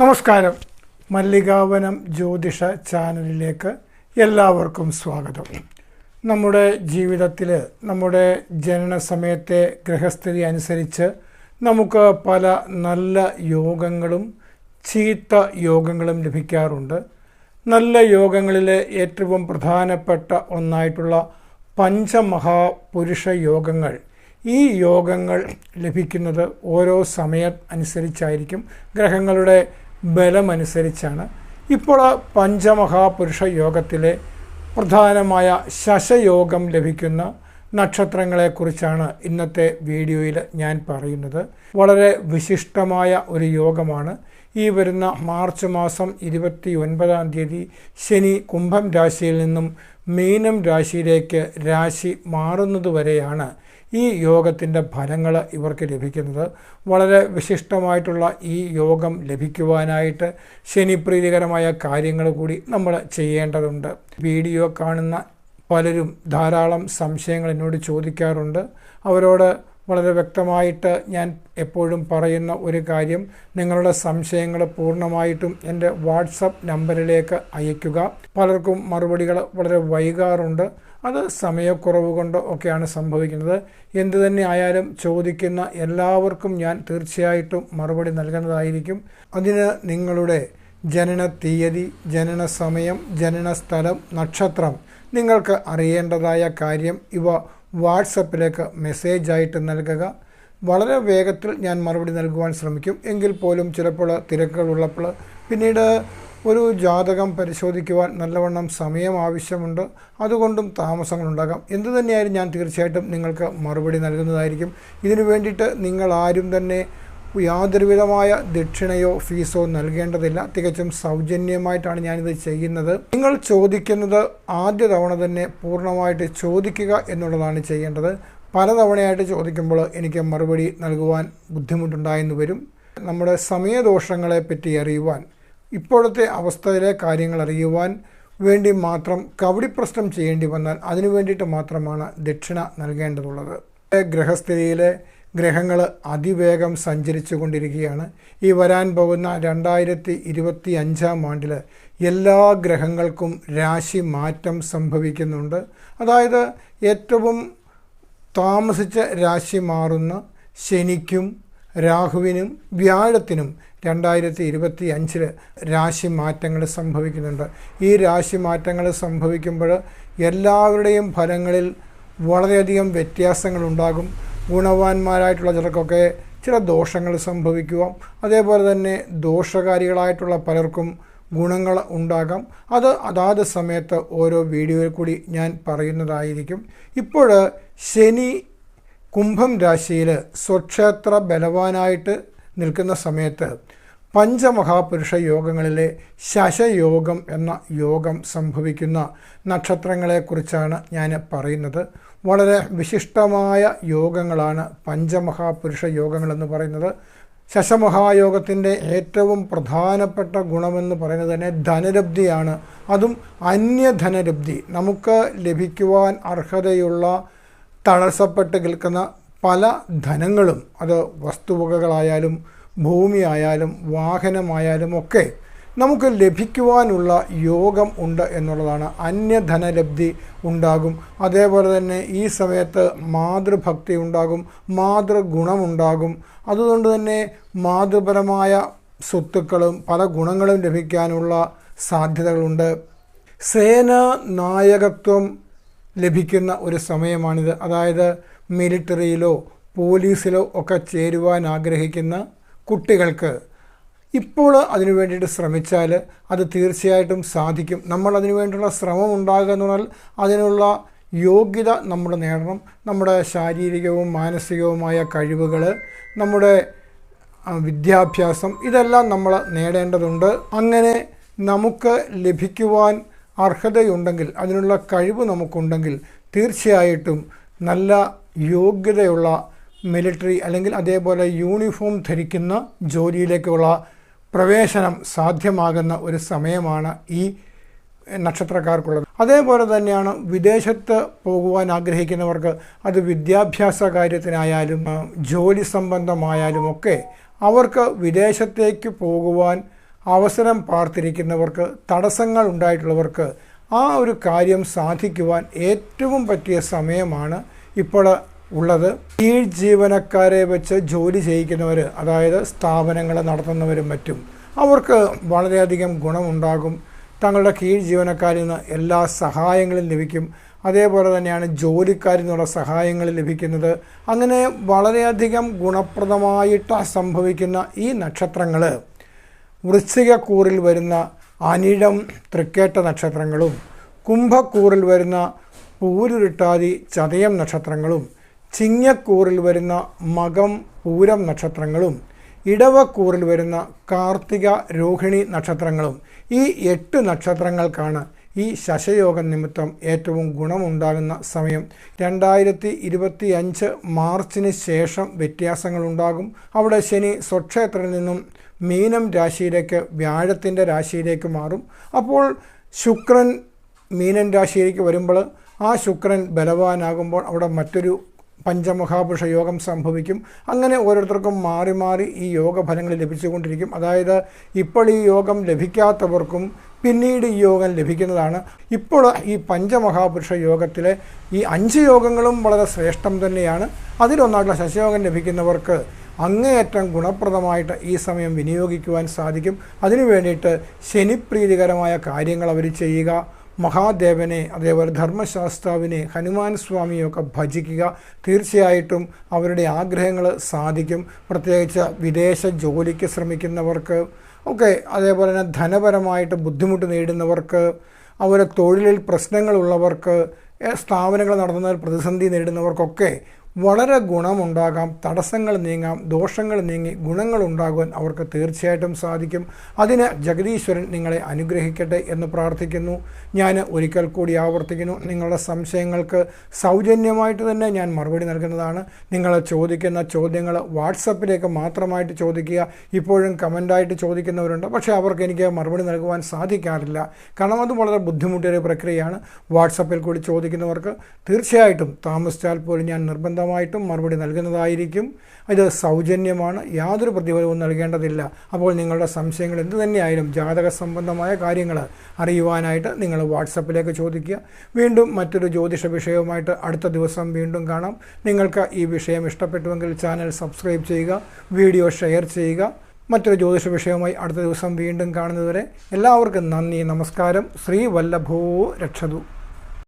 നമസ്കാരം. മല്ലികാവനം ജ്യോതിഷ ചാനലിലേക്ക് എല്ലാവർക്കും സ്വാഗതം. നമ്മുടെ ജീവിതത്തിൽ നമ്മുടെ ജനന സമയത്തെ ഗ്രഹസ്ഥിതി അനുസരിച്ച് നമുക്ക് പല നല്ല യോഗങ്ങളും ചീത്ത യോഗങ്ങളും ലഭിക്കാറുണ്ട്. നല്ല യോഗങ്ങളിലെ ഏറ്റവും പ്രധാനപ്പെട്ട ഒന്നായിട്ടുള്ള പഞ്ചമഹാപുരുഷ യോഗങ്ങൾ. ഈ യോഗങ്ങൾ ലഭിക്കുന്നത് ഓരോ സമയം അനുസരിച്ചായിരിക്കും. ഗ്രഹങ്ങളുടെ ബലമനുസരിച്ചാണ്. ഇപ്പോൾ പഞ്ചമഹാപുരുഷ യോഗത്തിലെ പ്രധാനമായ ശശയോഗം ലഭിക്കുന്ന നക്ഷത്രങ്ങളെക്കുറിച്ചാണ് ഇന്നത്തെ വീഡിയോയിൽ ഞാൻ പറയുന്നത്. വളരെ വിശിഷ്ടമായ ഒരു യോഗമാണ്. ഈ വരുന്ന മാർച്ച് മാസം ഇരുപത്തി ഒൻപതാം തീയതി ശനി കുംഭം രാശിയിൽ നിന്നും മീനം രാശിയിലേക്ക് രാശി മാറുന്നതുവരെയാണ് ഈ യോഗത്തിന്റെ ഫലങ്ങൾ ഇവർക്ക് ലഭിക്കുന്നത്. വളരെ വിശിഷ്ടമായിട്ടുള്ള ഈ യോഗം ലഭിക്കുവാനായിട്ട് ശനിപ്രീതികരമായ കാര്യങ്ങൾ കൂടി നമ്മൾ ചെയ്യേണ്ടതുണ്ട്. വീഡിയോ കാണുന്ന പലരും ധാരാളം സംശയങ്ങൾ എന്നോട് ചോദിക്കാറുണ്ട്. അവരോട് വളരെ വ്യക്തമായിട്ട് ഞാൻ എപ്പോഴും പറയുന്ന ഒരു കാര്യം. നിങ്ങളുടെ സംശയങ്ങൾ പൂർണമായിട്ടും എന്റെ വാട്സപ്പ് നമ്പറിലേക്ക് അയയ്ക്കുക. പലർക്കും മറുപടികൾ വളരെ വൈകാറുണ്ട്. അത് സമയക്കുറവ് കൊണ്ട് ഒക്കെയാണ് സംഭവിക്കുന്നത്. എന്തു തന്നെ ആയാലും ചോദിക്കുന്ന എല്ലാവർക്കും ഞാൻ തീർച്ചയായിട്ടും മറുപടി നൽകുന്നതായിരിക്കും. അതിന് നിങ്ങളുടെ ജനന തീയതി ജനന സമയം ജനന സ്ഥലം നക്ഷത്രം നിങ്ങൾക്ക് അറിയേണ്ടതായ കാര്യം ഇവ വാട്സപ്പിലേക്ക് മെസ്സേജായിട്ട് നൽകുക. വളരെ വേഗത്തിൽ ഞാൻ മറുപടി നൽകുവാൻ ശ്രമിക്കും. എങ്കിൽ പോലും ചിലപ്പോൾ തിരക്കുകൾ ഉള്ളപ്പോൾ പിന്നീട് ഒരു ജാതകം പരിശോധിക്കുവാൻ നല്ലവണ്ണം സമയം ആവശ്യമുണ്ട്. അതുകൊണ്ടും താമസങ്ങളുണ്ടാകാം. എന്തു തന്നെയായാലും ഞാൻ തീർച്ചയായിട്ടും നിങ്ങൾക്ക് മറുപടി നൽകുന്നതായിരിക്കും. ഇതിനു വേണ്ടിയിട്ട് നിങ്ങൾ ആരും തന്നെ യാതൊരുവിധമായ ദക്ഷിണയോ ഫീസോ നൽകേണ്ടതില്ല. തികച്ചും സൗജന്യമായിട്ടാണ് ഞാനിത് ചെയ്യുന്നത്. നിങ്ങൾ ചോദിക്കുന്നത് ആദ്യ തവണ തന്നെ പൂർണമായിട്ട് ചോദിക്കുക എന്നുള്ളതാണ് ചെയ്യേണ്ടത്. പലതവണയായിട്ട് ചോദിക്കുമ്പോൾ എനിക്ക് മറുപടി നൽകുവാൻ ബുദ്ധിമുട്ടുണ്ടായെന്ന് വരും. നമ്മുടെ സമയദോഷങ്ങളെ പറ്റി അറിയുവാൻ ഇപ്പോഴത്തെ അവസ്ഥയിലെ കാര്യങ്ങൾ അറിയുവാൻ വേണ്ടി മാത്രം കവടിപ്രശ്നം ചെയ്യേണ്ടി വന്നാൽ അതിനു വേണ്ടിയിട്ട് മാത്രമാണ് ദക്ഷിണ നൽകേണ്ടതുള്ളത്. ഗ്രഹസ്ഥിതിയിലെ ഗ്രഹങ്ങൾ അതിവേഗം സഞ്ചരിച്ചു കൊണ്ടിരിക്കുകയാണ് ഈ വരാൻ പോകുന്ന രണ്ടായിരത്തി ഇരുപത്തി അഞ്ചാം ആണ്ടിൽ എല്ലാ ഗ്രഹങ്ങൾക്കും രാശി മാറ്റം സംഭവിക്കുന്നുണ്ട്. അതായത് ഏറ്റവും താമസിച്ച രാശി മാറുന്ന ശനിക്കും രാഹുവിനും വ്യാഴത്തിനും രണ്ടായിരത്തി ഇരുപത്തി അഞ്ചിൽ രാശി മാറ്റങ്ങൾ സംഭവിക്കുന്നുണ്ട്. ഈ രാശി മാറ്റങ്ങൾ സംഭവിക്കുമ്പോൾ എല്ലാവരുടെയും ഫലങ്ങളിൽ വളരെയധികം വ്യത്യാസങ്ങളുണ്ടാകും ഗുണവാന്മാരായിട്ടുള്ള ചിലർക്കൊക്കെ ചില ദോഷങ്ങൾ സംഭവിക്കുക. അതേപോലെ തന്നെ ദോഷകാരികളായിട്ടുള്ള പലർക്കും ഗുണങ്ങൾ ഉണ്ടാകാം. അത് അതാത് സമയത്ത് ഓരോ വീഡിയോയിൽ കൂടി ഞാൻ പറയുന്നതായിരിക്കും. ഇപ്പോൾ ശനി കുംഭം രാശിയിൽ സ്വക്ഷേത്ര ബലവാനായിട്ട് നിൽക്കുന്ന സമയത്ത് പഞ്ചമഹാപുരുഷ യോഗങ്ങളിലെ ശശയോഗം എന്ന യോഗം സംഭവിക്കുന്ന നക്ഷത്രങ്ങളെക്കുറിച്ചാണ് ഞാൻ പറയുന്നത്. വളരെ വിശിഷ്ടമായ യോഗങ്ങളാണ് പഞ്ചമഹാപുരുഷ യോഗങ്ങളെന്ന് പറയുന്നത്. ശശമഹായോഗത്തിന്റെ ഏറ്റവും പ്രധാനപ്പെട്ട ഗുണമെന്ന് പറയുന്നത് തന്നെ ധനലബ്ധിയാണ്. അതും അന്യധനലബ്ധി. നമുക്ക് ലഭിക്കുവാൻ അർഹതയുള്ള തടസ്സപ്പെട്ട് നിൽക്കുന്ന പല ധനങ്ങളും അത് വസ്തുവകകളായാലും ഭൂമിയായാലും വാഹനമായാലും ഒക്കെ നമുക്ക് ലഭിക്കുവാനുള്ള യോഗം ഉണ്ട് എന്നുള്ളതാണ്. അന്യധനലബ്ധി ഉണ്ടാകും. അതേപോലെ തന്നെ ഈ സമയത്ത് മാതൃഭക്തി ഉണ്ടാകും മാതൃഗുണമുണ്ടാകും അതുകൊണ്ട് തന്നെ മാതൃപരമായ സ്വത്തുക്കളും പല ഗുണങ്ങളും ലഭിക്കാനുള്ള സാധ്യതകളുണ്ട്. സേനാ നായകത്വം ലഭിക്കുന്ന ഒരു സമയമാണിത്. അതായത് മിലിറ്ററിയിലോ പോലീസിലോ ഒക്കെ ചേരുവാൻ ആഗ്രഹിക്കുന്ന കുട്ടികൾക്ക് ഇപ്പോൾ അതിനു വേണ്ടിയിട്ട് ശ്രമിച്ചാൽ അത് തീർച്ചയായിട്ടും സാധിക്കും. നമ്മൾ അതിനു വേണ്ടിയുള്ള ശ്രമം ഉണ്ടാകുക എന്ന് പറഞ്ഞാൽ അതിനുള്ള യോഗ്യത നമ്മൾ നേടണം. നമ്മുടെ ശാരീരികവും മാനസികവുമായ കഴിവുകൾ നമ്മുടെ വിദ്യാഭ്യാസം ഇതെല്ലാം നമ്മൾ നേടേണ്ടതുണ്ട്. അങ്ങനെ നമുക്ക് ലഭിക്കുവാൻ അർഹതയുണ്ടെങ്കിൽ അതിനുള്ള കഴിവ് നമുക്കുണ്ടെങ്കിൽ തീർച്ചയായിട്ടും നല്ല യോഗ്യതയുള്ള മിലിറ്ററി അല്ലെങ്കിൽ അതേപോലെ യൂണിഫോം ധരിക്കുന്ന ജോലിയിലേക്കുള്ള പ്രവേശനം സാധ്യമാകുന്ന ഒരു സമയമാണ് ഈ നക്ഷത്രക്കാർക്കുള്ളത്. അതേപോലെ തന്നെയാണ് വിദേശത്ത് പോകുവാൻ ആഗ്രഹിക്കുന്നവർക്ക് അത് വിദ്യാഭ്യാസ കാര്യത്തിനായാലും ജോലി സംബന്ധമായാലും ഒക്കെ അവർക്ക് വിദേശത്തേക്ക് പോകുവാൻ അവസരം പാർത്തിരിക്കുന്നവർക്ക് തടസ്സങ്ങൾ ഉണ്ടായിട്ടുള്ളവർക്ക് ആ ഒരു കാര്യം സാധിക്കുവാൻ ഏറ്റവും പറ്റിയ സമയമാണ് ഇപ്പോൾ ഉള്ളത്. കീഴ് ജീവനക്കാരെ വെച്ച് ജോലി ചെയ്യിക്കുന്നവർ അതായത് സ്ഥാപനങ്ങൾ നടത്തുന്നവരും മറ്റും അവർക്ക് വളരെയധികം ഗുണമുണ്ടാകും. തങ്ങളുടെ കീഴ് ജീവനക്കാരിൽ നിന്ന് എല്ലാ സഹായങ്ങളും ലഭിക്കും. അതേപോലെ തന്നെയാണ് ജോലിക്കാരിൽ നിന്നുള്ള സഹായങ്ങൾ ലഭിക്കുന്നത്. അങ്ങനെ വളരെയധികം ഗുണപ്രദമായിട്ട് സംഭവിക്കുന്ന ഈ നക്ഷത്രങ്ങൾ വൃശ്ചികക്കൂറിൽ വരുന്ന അനിഴം തൃക്കേട്ട നക്ഷത്രങ്ങളും കുംഭക്കൂറിൽ വരുന്ന പൂരുരുട്ടാതി ചതയം നക്ഷത്രങ്ങളും ചിങ്ങക്കൂറിൽ വരുന്ന മകം പൂരം നക്ഷത്രങ്ങളും ഇടവക്കൂറിൽ വരുന്ന കാർത്തിക രോഹിണി നക്ഷത്രങ്ങളും ഈ എട്ട് നക്ഷത്രങ്ങൾക്കാണ് ഈ ശശയോഗം നിമിത്തം ഏറ്റവും ഗുണമുണ്ടാകുന്ന സമയം. രണ്ടായിരത്തി ഇരുപത്തി അഞ്ച് മാർച്ചിന് ശേഷം വ്യത്യാസങ്ങളുണ്ടാകും. അവിടെ ശനി സ്വക്ഷേത്രത്തിൽ നിന്നും മീനം രാശിയിലേക്ക് വ്യാഴത്തിന്റെ രാശിയിലേക്ക് മാറും. അപ്പോൾ ശുക്രൻ മീനൻ രാശിയിലേക്ക് വരുമ്പോൾ ആ ശുക്രൻ ബലവാനാകുമ്പോൾ അവിടെ മറ്റൊരു പഞ്ചമഹാപുരുഷ യോഗം സംഭവിക്കും. അങ്ങനെ ഓരോരുത്തർക്കും മാറി മാറി ഈ യോഗഫലങ്ങൾ ലഭിച്ചുകൊണ്ടിരിക്കും. അതായത് ഇപ്പോൾ ഈ യോഗം ലഭിക്കാത്തവർക്കും പിന്നീട് ഈ യോഗം ലഭിക്കുന്നതാണ്. ഇപ്പോൾ ഈ പഞ്ചമഹാപുരുഷ യോഗത്തിലെ ഈ അഞ്ച് യോഗങ്ങളും വളരെ ശ്രേഷ്ഠം തന്നെയാണ്. അതിലൊന്നായിട്ടുള്ള ശശയോഗം ലഭിക്കുന്നവർക്ക് അങ്ങേയറ്റം ഗുണപ്രദമായിട്ട് ഈ സമയം വിനിയോഗിക്കുവാൻ സാധിക്കും. അതിനു വേണ്ടിയിട്ട് ശനിപ്രീതികരമായ കാര്യങ്ങൾ അവർ ചെയ്യുക. മഹാദേവനെ അതേപോലെ ധർമ്മശാസ്താവിനെ ഹനുമാൻ സ്വാമിയൊക്കെ ഭജിക്കുക. തീർച്ചയായിട്ടും അവരുടെ ആഗ്രഹങ്ങൾ സാധിക്കും. പ്രത്യേകിച്ച് വിദേശ ജോലിക്ക് ശ്രമിക്കുന്നവർക്ക് ഒക്കെ അതേപോലെ തന്നെ ധനപരമായിട്ട് ബുദ്ധിമുട്ട് നേരിടുന്നവർക്ക് അവരെ തൊഴിലിൽ പ്രശ്നങ്ങളുള്ളവർക്ക് സ്ഥാപനങ്ങൾ നടത്തുന്നതിൽ പ്രതിസന്ധി നേരിടുന്നവർക്കൊക്കെ വളരെ ഗുണമുണ്ടാകാം തടസ്സങ്ങൾ നീങ്ങാം ദോഷങ്ങൾ നീങ്ങി ഗുണങ്ങളുണ്ടാകുവാൻ അവർക്ക് തീർച്ചയായിട്ടും സാധിക്കും. അതിന് ജഗദീശ്വരൻ നിങ്ങളെ അനുഗ്രഹിക്കട്ടെ എന്ന് പ്രാർത്ഥിക്കുന്നു. ഞാൻ ഒരിക്കൽ കൂടി ആവർത്തിക്കുന്നു. നിങ്ങളുടെ സംശയങ്ങൾക്ക് സൗജന്യമായിട്ട് തന്നെ ഞാൻ മറുപടി നൽകുന്നതാണ്. നിങ്ങൾ ചോദിക്കുന്ന ചോദ്യങ്ങൾ വാട്സപ്പിലേക്ക് മാത്രമായിട്ട് ചോദിക്കുക. ഇപ്പോഴും കമന്റായിട്ട് ചോദിക്കുന്നവരുണ്ട്. പക്ഷേ അവർക്ക് എനിക്ക് മറുപടി നൽകുവാൻ സാധിക്കാറില്ല. കാരണം അത് വളരെ ബുദ്ധിമുട്ടിയൊരു പ്രക്രിയയാണ്. വാട്സപ്പിൽ കൂടി ചോദിക്കുന്നവർക്ക് തീർച്ചയായിട്ടും താമസിച്ചാൽ പോലും ഞാൻ നിർബന്ധം പൂർണമായിട്ടും മറുപടി നൽകുന്നതായിരിക്കും. ഇത് സൗജന്യമാണ്. യാതൊരു പ്രതിഫലവും നൽകേണ്ടതില്ല. അപ്പോൾ നിങ്ങളുടെ സംശയങ്ങൾ എന്തു തന്നെയായാലും ജാതക സംബന്ധമായ കാര്യങ്ങൾ അറിയുവാനായിട്ട് നിങ്ങൾ വാട്സപ്പിലേക്ക് ചോദിക്കുക. വീണ്ടും മറ്റൊരു ജ്യോതിഷ വിഷയവുമായിട്ട് അടുത്ത ദിവസം വീണ്ടും കാണാം. നിങ്ങൾക്ക് ഈ വിഷയം ഇഷ്ടപ്പെട്ടുവെങ്കിൽ ചാനൽ സബ്സ്ക്രൈബ് ചെയ്യുക വീഡിയോ ഷെയർ ചെയ്യുക. മറ്റൊരു ജ്യോതിഷ വിഷയവുമായി അടുത്ത ദിവസം വീണ്ടും കാണുന്നതുവരെ എല്ലാവർക്കും നന്ദി നമസ്കാരം. ശ്രീ വല്ലഭോ രക്ഷതു.